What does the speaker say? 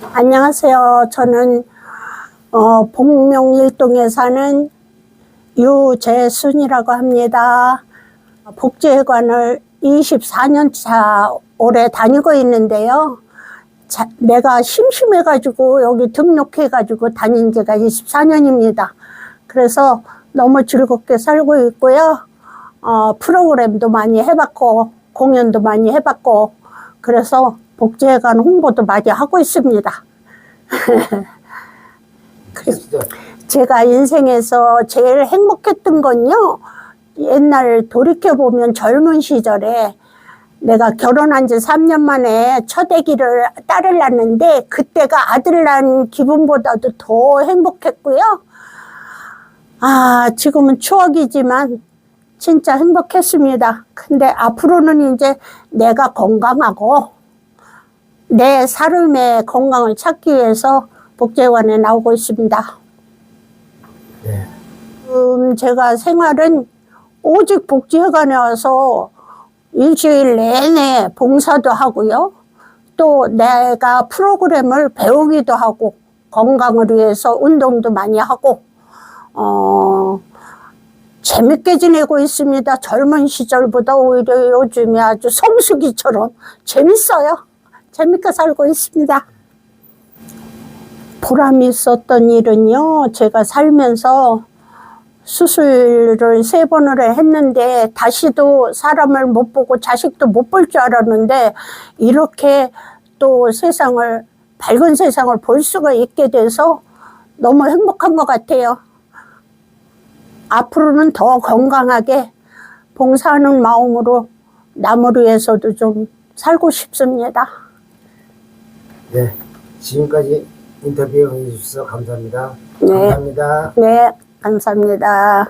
안녕하세요. 저는 어, 복명 일동에 사는 유재순이라고 합니다. 복지회관을 24년 차 올해 다니고 있는데요. 자, 내가 심심해가지고 여기 등록해가지고 다닌 지가 24년입니다. 그래서 너무 즐겁게 살고 있고요. 어, 프로그램도 많이 해봤고, 공연도 많이 해봤고, 그래서 복지회관 홍보도 많이 하고 있습니다. 제가 인생에서 제일 행복했던 건요, 옛날 돌이켜보면 젊은 시절에 내가 결혼한 지 3년 만에 첫 아기를 딸을 낳는데 그때가 아들 낳은 기분보다도 더 행복했고요. 아, 지금은 추억이지만 진짜 행복했습니다. 근데 앞으로는 이제 내가 건강하고 내 삶의 건강을 찾기 위해서 복제관에 나오고 있습니다. 네. 지금 제가 생활은 오직 복지회관에 와서 일주일 내내 봉사도 하고요. 또 내가 프로그램을 배우기도 하고 건강을 위해서 운동도 많이 하고 어 재밌게 지내고 있습니다. 젊은 시절보다 오히려 요즘에 아주 성수기처럼 재밌어요. 재밌게 살고 있습니다. 보람이 있었던 일은요, 제가 살면서 수술을 세 번을 했는데 다시도 사람을 못 보고 자식도 못 볼 줄 알았는데 이렇게 또 세상을 밝은 세상을 볼 수가 있게 돼서 너무 행복한 것 같아요. 앞으로는 더 건강하게 봉사하는 마음으로 남을 위해서도 좀 살고 싶습니다. 네. 지금까지 인터뷰 해주셔서 감사합니다. 네. 감사합니다. 네, 감사합니다.